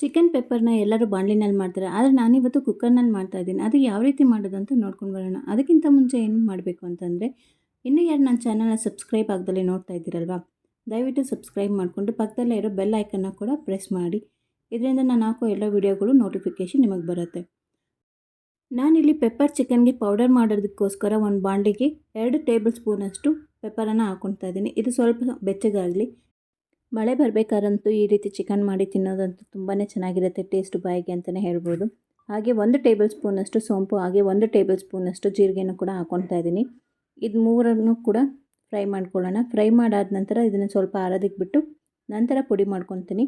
Chicken ಪೆಪ್ಪರ್ನ ಎಲ್ಲರೂ ಬಾಂಡ್ಲಿನಲ್ಲಿ ಮಾಡ್ತಾರೆ. ಆದರೆ ನಾನಿವತ್ತು ಕುಕ್ಕರ್ನಲ್ಲಿ ಮಾಡ್ತಾ ಇದ್ದೀನಿ. ಅದು ಯಾವ ರೀತಿ ಮಾಡೋದು ಅಂತ ನೋಡ್ಕೊಂಡು ಬರೋಣ. ಅದಕ್ಕಿಂತ ಮುಂಚೆ ಏನು ಮಾಡಬೇಕು ಅಂತಂದರೆ, ಇನ್ನೂ ಯಾರು ನನ್ನ ಚಾನಲ್ನ ಸಬ್ಸ್ಕ್ರೈಬ್ ಆಗದಲ್ಲಿ ನೋಡ್ತಾ ಇದ್ದೀರಲ್ವಾ? ದಯವಿಟ್ಟು ಸಬ್ಸ್ಕ್ರೈಬ್ ಮಾಡಿಕೊಂಡು ಪಕ್ಕದಲ್ಲೇ ಇರೋ ಬೆಲ್ ಐಕನ್ನ ಕೂಡ ಪ್ರೆಸ್ ಮಾಡಿ. ಇದರಿಂದ ನಾನು ಹಾಕೋ ಎಲ್ಲ ವೀಡಿಯೋಗಳು ನೋಟಿಫಿಕೇಷನ್ ನಿಮಗೆ ಬರುತ್ತೆ. ನಾನಿಲ್ಲಿ ಪೆಪ್ಪರ್ ಚಿಕನ್ಗೆ ಪೌಡರ್ ಮಾಡೋದಕ್ಕೋಸ್ಕರ ಒಂದು ಬಾಂಡಿಗೆ ಎರಡು ಟೇಬಲ್ ಸ್ಪೂನಷ್ಟು ಪೆಪ್ಪರನ್ನು ಹಾಕ್ಕೊಳ್ತಾ ಇದ್ದೀನಿ. ಇದು ಸ್ವಲ್ಪ ಬೆಚ್ಚಗಾಗಲಿ. ಮಳೆ ಬರಬೇಕಾದ್ರಂತೂ ಈ ರೀತಿ ಚಿಕನ್ ಮಾಡಿ ತಿನ್ನೋದಂತೂ ತುಂಬಾ ಚೆನ್ನಾಗಿರುತ್ತೆ ಟೇಸ್ಟ್ ಬಾಯಿಗೆ ಅಂತಲೇ ಹೇಳ್ಬೋದು. ಹಾಗೆ ಒಂದು ಟೇಬಲ್ ಸ್ಪೂನಷ್ಟು ಸೋಂಪು, ಹಾಗೆ ಒಂದು ಟೇಬಲ್ ಸ್ಪೂನಷ್ಟು ಜೀರಿಗೆನ ಕೂಡ ಹಾಕ್ಕೊಳ್ತಾ ಇದ್ದೀನಿ. ಇದು ಮೂರನ್ನು ಕೂಡ ಫ್ರೈ ಮಾಡ್ಕೊಳ್ಳೋಣ. ಫ್ರೈ ಮಾಡಾದ ನಂತರ ಇದನ್ನು ಸ್ವಲ್ಪ ಆರೋದಕ್ಕೆ ಬಿಟ್ಟು ನಂತರ ಪುಡಿ ಮಾಡ್ಕೊತೀನಿ.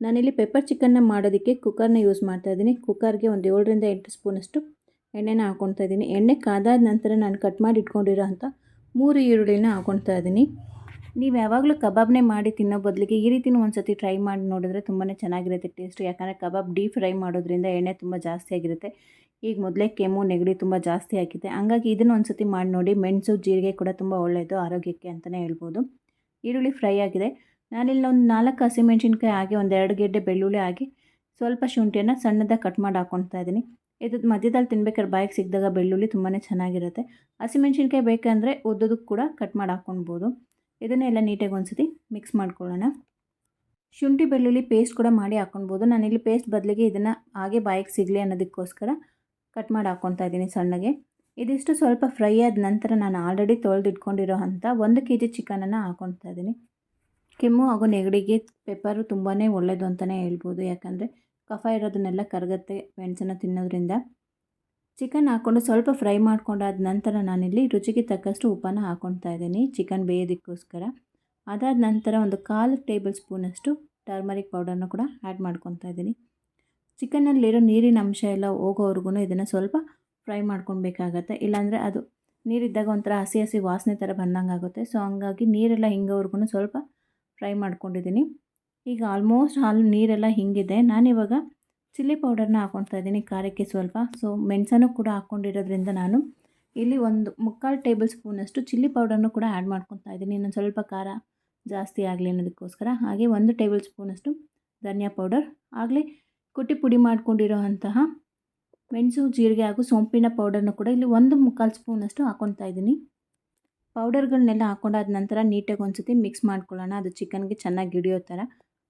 ನಾನಿಲ್ಲಿ ಪೆಪ್ಪರ್ ಚಿಕನ್ನ ಮಾಡೋದಕ್ಕೆ ಕುಕ್ಕರ್ನ ಯೂಸ್ ಮಾಡ್ತಾ ಇದ್ದೀನಿ. ಕುಕ್ಕರ್ಗೆ ಒಂದು ಏಳರಿಂದ ಎಂಟು ಸ್ಪೂನಷ್ಟು ಎಣ್ಣೆನ ಹಾಕ್ಕೊಳ್ತಾ ಇದ್ದೀನಿ. ಎಣ್ಣೆ ಕಾದಾದ ನಂತರ ನಾನು ಕಟ್ ಮಾಡಿ ಇಟ್ಕೊಂಡಿರೋ ಅಂಥ ಮೂರು ಈರುಳ್ಳಿನ ಹಾಕ್ಕೊಳ್ತಾ ಇದ್ದೀನಿ. ನೀವು ಯಾವಾಗಲೂ ಕಬಾಬ್ನೇ ಮಾಡಿ ತಿನ್ನೋ ಬದಲಿಗೆ ಈ ರೀತಿನೂ ಒಂದು ಸತಿ ಟ್ರೈ ಮಾಡಿ ನೋಡಿದ್ರೆ ತುಂಬಾ ಚೆನ್ನಾಗಿರುತ್ತೆ ಟೇಸ್ಟು ಯಾಕಂದರೆ ಕಬಾಬ್ ಡೀಪ್ ಫ್ರೈ ಮಾಡೋದ್ರಿಂದ ಎಣ್ಣೆ ತುಂಬ ಜಾಸ್ತಿ ಆಗಿರುತ್ತೆ. ಈಗ ಮೊದಲೇ ಕೆಮ್ಮು, ನೆಗಡಿ ತುಂಬ ಜಾಸ್ತಿ ಆಗಿದೆ. ಹಂಗಾಗಿ ಇದನ್ನು ಒಂದು ಸತಿ ಮಾಡಿ ನೋಡಿ. ಮೆಣಸು, ಜೀರಿಗೆ ಕೂಡ ತುಂಬ ಒಳ್ಳೆಯದು ಆರೋಗ್ಯಕ್ಕೆ ಅಂತಲೇ ಹೇಳ್ಬೋದು. ಈರುಳ್ಳಿ ಫ್ರೈ ಆಗಿದೆ. ನಾನಿಲ್ಲಿ ಒಂದು ನಾಲ್ಕು ಹಸಿಮೆಣ್ಸಿನ್ಕಾಯಿ ಹಾಗೆ ಒಂದು ಎರಡು ಗೆಡ್ಡೆ ಬೆಳ್ಳುಳ್ಳಿ ಹಾಕಿ ಸ್ವಲ್ಪ ಶುಂಠಿಯನ್ನು ಸಣ್ಣದಾಗಿ ಕಟ್ ಮಾಡಿ ಹಾಕ್ಕೊಳ್ತಾ ಇದ್ದೀನಿ ಇದು ಮಧ್ಯದಲ್ಲಿ ತಿನ್ಬೇಕಾದ್ರೆ ಬಾಯಿಗೆ ಸಿಕ್ಕಿದಾಗ ಬೆಳ್ಳುಳ್ಳಿ ತುಂಬಾ ಚೆನ್ನಾಗಿರುತ್ತೆ. ಹಸಿಮೆಣ್ಸಿನ್ಕಾಯಿ ಬೇಕಂದರೆ ಉದ್ದದಕ್ಕೆ ಕೂಡ ಕಟ್ ಮಾಡಿ ಹಾಕ್ಕೊಳ್ಬೋದು ಇದನ್ನೆಲ್ಲ ನೀಟಾಗಿ ಒಂದು ಸತಿ ಮಿಕ್ಸ್ ಮಾಡ್ಕೊಳ್ಳೋಣ. ಶುಂಠಿ, ಬೆಳ್ಳುಳ್ಳಿ ಪೇಸ್ಟ್ ಕೂಡ ಮಾಡಿ ಹಾಕ್ಕೊಳ್ಬೋದು. ನಾನಿಲ್ಲಿ ಪೇಸ್ಟ್ ಬದಲಿಗೆ ಇದನ್ನು ಹಾಗೆ ಬಾಯಿಗೆ ಸಿಗಲಿ ಅನ್ನೋದಕ್ಕೋಸ್ಕರ ಕಟ್ ಮಾಡಿ ಹಾಕ್ಕೊಳ್ತಾ ಇದ್ದೀನಿ ಸಣ್ಣಗೆ. ಇದಿಷ್ಟು ಸ್ವಲ್ಪ ಫ್ರೈ ಆದ ನಂತರ ನಾನು ಆಲ್ರೆಡಿ ತೊಳೆದಿಟ್ಕೊಂಡಿರೋ ಅಂಥ ಒಂದು ಕೆ ಜಿ ಚಿಕನನ್ನು ಹಾಕ್ಕೊತಾ ಇದ್ದೀನಿ. ಕೆಮ್ಮು ಹಾಗೂ ನೆಗಡಿಗೆ ಪೆಪ್ಪರು ತುಂಬಾ ಒಳ್ಳೆಯದು ಅಂತಲೇ ಹೇಳ್ಬೋದು. ಯಾಕಂದರೆ ಕಫ ಇರೋದನ್ನೆಲ್ಲ ಕರಗತ್ತೆ, ಮೆಣಸನ್ನು ತಿನ್ನೋದ್ರಿಂದ. ಚಿಕನ್ ಹಾಕ್ಕೊಂಡು ಸ್ವಲ್ಪ ಫ್ರೈ ಮಾಡ್ಕೊಂಡಾದ ನಂತರ ನಾನಿಲ್ಲಿ ರುಚಿಗೆ ತಕ್ಕಷ್ಟು ಉಪ್ಪನ್ನು ಹಾಕ್ಕೊಳ್ತಾ ಇದ್ದೀನಿ. ಚಿಕನ್ ಬೇಯೋದಕ್ಕೋಸ್ಕರ. ಅದಾದ ನಂತರ ಒಂದು ಕಾಲು ಟೇಬಲ್ ಸ್ಪೂನಷ್ಟು ಟರ್ಮರಿಕ್ ಪೌಡರ್ನ ಕೂಡ ಆ್ಯಡ್ ಮಾಡ್ಕೊತಾ ಇದ್ದೀನಿ. ಚಿಕನ್ನಲ್ಲಿರೋ ನೀರಿನ ಅಂಶ ಎಲ್ಲ ಹೋಗೋವರೆಗೂ ಇದನ್ನು ಸ್ವಲ್ಪ ಫ್ರೈ ಮಾಡ್ಕೊಳ್ಬೇಕಾಗತ್ತೆ. ಇಲ್ಲಾಂದರೆ ಅದು ನೀರಿದ್ದಾಗ ಒಂಥರ ಹಸಿ ಹಸಿ ವಾಸನೆ ಥರ ಬಂದಂಗೆ ಆಗುತ್ತೆ. ಸೊ, ಹಂಗಾಗಿ ನೀರೆಲ್ಲ ಹಿಂಗೋವರೆಗೂ ಸ್ವಲ್ಪ ಫ್ರೈ ಮಾಡ್ಕೊಂಡಿದ್ದೀನಿ. ಈಗ ಆಲ್ಮೋಸ್ಟ್ ಹಾಲು ನೀರೆಲ್ಲ ಹಿಂಗಿದೆ. ನಾನಿವಾಗ ಚಿಲ್ಲಿ ಪೌಡರ್ನ ಹಾಕ್ಕೊಳ್ತಾ ಇದ್ದೀನಿ ಖಾರಕ್ಕೆ ಸ್ವಲ್ಪ. ಸೊ ಮೆಣಸನ್ನು ಕೂಡ ಹಾಕ್ಕೊಂಡಿರೋದ್ರಿಂದ ನಾನು ಇಲ್ಲಿ ಒಂದು ಮುಕ್ಕಾಲು ಟೇಬಲ್ ಸ್ಪೂನಷ್ಟು ಚಿಲ್ಲಿ ಪೌಡರ್ನು ಕೂಡ ಆ್ಯಡ್ ಮಾಡ್ಕೊತಾ ಇದ್ದೀನಿ. ಇನ್ನೊಂದು ಸ್ವಲ್ಪ ಖಾರ ಜಾಸ್ತಿ ಆಗಲಿ ಅನ್ನೋದಕ್ಕೋಸ್ಕರ. ಹಾಗೆ ಒಂದು ಟೇಬಲ್ ಸ್ಪೂನಷ್ಟು ಧನಿಯಾ ಪೌಡರ್. ಆಗಲಿ ಕುಟ್ಟಿ ಪುಡಿ ಮಾಡ್ಕೊಂಡಿರೋ ಅಂತಹ ಮೆಣಸು, ಜೀರಿಗೆ ಹಾಗೂ ಸೋಂಪಿನ ಪೌಡರ್ನು ಕೂಡ ಇಲ್ಲಿ ಒಂದು ಮುಕ್ಕಾಲು ಸ್ಪೂನಷ್ಟು ಹಾಕ್ಕೊತಾ ಇದ್ದೀನಿ. ಪೌಡರ್ಗಳನ್ನೆಲ್ಲ ಹಾಕ್ಕೊಂಡಾದ ನಂತರ ನೀಟಾಗಿ ಒಂದು ಮಿಕ್ಸ್ ಮಾಡ್ಕೊಳ್ಳೋಣ. ಅದು ಚಿಕನ್ಗೆ ಚೆನ್ನಾಗಿ ಹಿಡಿಯೋ ಥರ.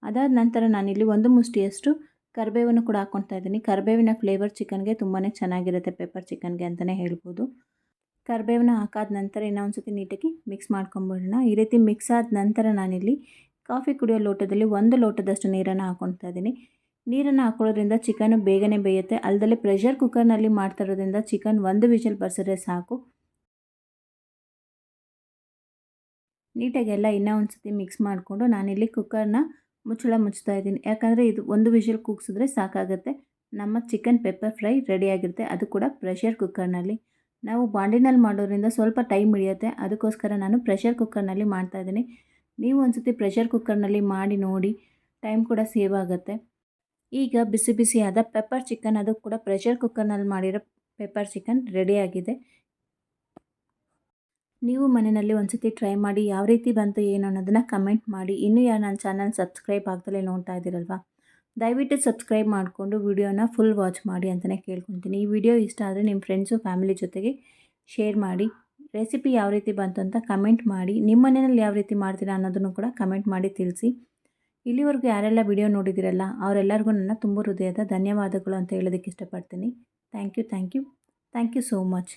ಅದಾದ ನಂತರ ನಾನಿಲ್ಲಿ ಒಂದು ಮುಷ್ಟಿಯಷ್ಟು ಕರಿಬೇವನ್ನು ಕೂಡ ಹಾಕ್ಕೊತಾ ಇದ್ದೀನಿ. ಕರಿಬೇವಿನ ಫ್ಲೇವರ್ ಚಿಕನ್ಗೆ ತುಂಬಾ ಚೆನ್ನಾಗಿರುತ್ತೆ ಪೆಪ್ಪರ್ ಚಿಕನ್ಗೆ ಅಂತಲೇ ಹೇಳ್ಬೋದು. ಕರಿಬೇವನ್ನ ಹಾಕಾದ ನಂತರ ಇನ್ನೊಂದು ಸತಿ ನೀಟಾಗಿ ಮಿಕ್ಸ್ ಮಾಡ್ಕೊಂಬಿಡೋಣ. ಈ ರೀತಿ ಮಿಕ್ಸ್ ಆದ ನಂತರ ನಾನಿಲ್ಲಿ ಕಾಫಿ ಕುಡಿಯೋ ಲೋಟದಲ್ಲಿ ಒಂದು ಲೋಟದಷ್ಟು ನೀರನ್ನು ಹಾಕ್ಕೊಳ್ತಾ ಇದ್ದೀನಿ. ನೀರನ್ನು ಹಾಕೊಳ್ಳೋದ್ರಿಂದ ಚಿಕನು ಬೇಗನೆ ಬೇಯುತ್ತೆ. ಅಲ್ಲದೆ ಪ್ರೆಷರ್ ಕುಕ್ಕರ್ನಲ್ಲಿ ಮಾಡ್ತಾ ಇರೋದ್ರಿಂದ ಚಿಕನ್ ಒಂದು ವಿಷಲ್ ಬರ್ಸಿದ್ರೆ ಸಾಕು. ನೀಟಾಗಿ ಎಲ್ಲ ಇನ್ನೂ ಒಂದು ಸತಿ ಮಿಕ್ಸ್ ಮಾಡಿಕೊಂಡು ನಾನಿಲ್ಲಿ ಕುಕ್ಕರ್ನ ಮುಚ್ಚಳ ಮುಚ್ತಾ ಇದ್ದೀನಿ. ಯಾಕಂದರೆ ಇದು ಒಂದು ವಿಷಲ್ ಕೂಗ್ಸಿದ್ರೆ ಸಾಕಾಗುತ್ತೆ. ನಮ್ಮ ಚಿಕನ್ ಪೆಪ್ಪರ್ ಫ್ರೈ ರೆಡಿಯಾಗಿರುತ್ತೆ ಅದು ಕೂಡ ಪ್ರೆಷರ್ ಕುಕ್ಕರ್ನಲ್ಲಿ. ನಾವು ಬಾಂಡಿನಲ್ಲಿ ಮಾಡೋದ್ರಿಂದ ಸ್ವಲ್ಪ ಟೈಮ್ ಹಿಡಿಯುತ್ತೆ. ಅದಕ್ಕೋಸ್ಕರ ನಾನು ಪ್ರೆಷರ್ ಕುಕ್ಕರ್ನಲ್ಲಿ ಮಾಡ್ತಾಯಿದ್ದೀನಿ ನೀವು ಒಂದು ಸತಿ ಪ್ರೆಷರ್ ಕುಕ್ಕರ್ನಲ್ಲಿ ಮಾಡಿ ನೋಡಿ. ಟೈಮ್ ಕೂಡ ಸೇವ್ ಆಗುತ್ತೆ. ಈಗ ಬಿಸಿ ಬಿಸಿಯಾದ ಪೆಪ್ಪರ್ ಚಿಕನ್, ಅದು ಕೂಡ ಪ್ರೆಷರ್ ಕುಕ್ಕರ್ನಲ್ಲಿ ಮಾಡಿರೋ ಪೆಪ್ಪರ್ ಚಿಕನ್ ರೆಡಿಯಾಗಿದೆ ನೀವು ಮನೆಯಲ್ಲಿ ಒಂದು ಸತಿ ಟ್ರೈ ಮಾಡಿ ಯಾವ ರೀತಿ ಬಂತು ಏನು ಅನ್ನೋದನ್ನು ಕಮೆಂಟ್ ಮಾಡಿ. ಇನ್ನೂ ಯಾರು ನನ್ನ ಚಾನಲ್ ಸಬ್ಸ್ಕ್ರೈಬ್ ಆಗ್ದಲೇ ನೋಡ್ತಾ ಇದ್ದೀರಲ್ವ? ದಯವಿಟ್ಟು ಸಬ್ಸ್ಕ್ರೈಬ್ ಮಾಡಿಕೊಂಡು ವಿಡಿಯೋನ ಫುಲ್ ವಾಚ್ ಮಾಡಿ ಅಂತಲೇ ಕೇಳ್ಕೊತೀನಿ. ಈ ವಿಡಿಯೋ ಇಷ್ಟ ಆದರೆ ನಿಮ್ಮ ಫ್ರೆಂಡ್ಸು ಫ್ಯಾಮಿಲಿ ಜೊತೆಗೆ ಶೇರ್ ಮಾಡಿ. ರೆಸಿಪಿ ಯಾವ ರೀತಿ ಬಂತು ಅಂತ ಕಮೆಂಟ್ ಮಾಡಿ. ನಿಮ್ಮ ಮನೆಯಲ್ಲಿ ಯಾವ ರೀತಿ ಮಾಡ್ತೀರಾ ಅನ್ನೋದನ್ನು ಕೂಡ ಕಮೆಂಟ್ ಮಾಡಿ ತಿಳಿಸಿ. ಇಲ್ಲಿವರೆಗೂ ಯಾರೆಲ್ಲ ವಿಡಿಯೋ ನೋಡಿದಿರಲ್ಲ, ಅವರೆಲ್ಲರಿಗೂ ನನ್ನ ತುಂಬ ಹೃದಯದ ಧನ್ಯವಾದಗಳು ಅಂತ ಹೇಳೋದಕ್ಕೆ ಇಷ್ಟಪಡ್ತೀನಿ. Thank you thank you thank you so much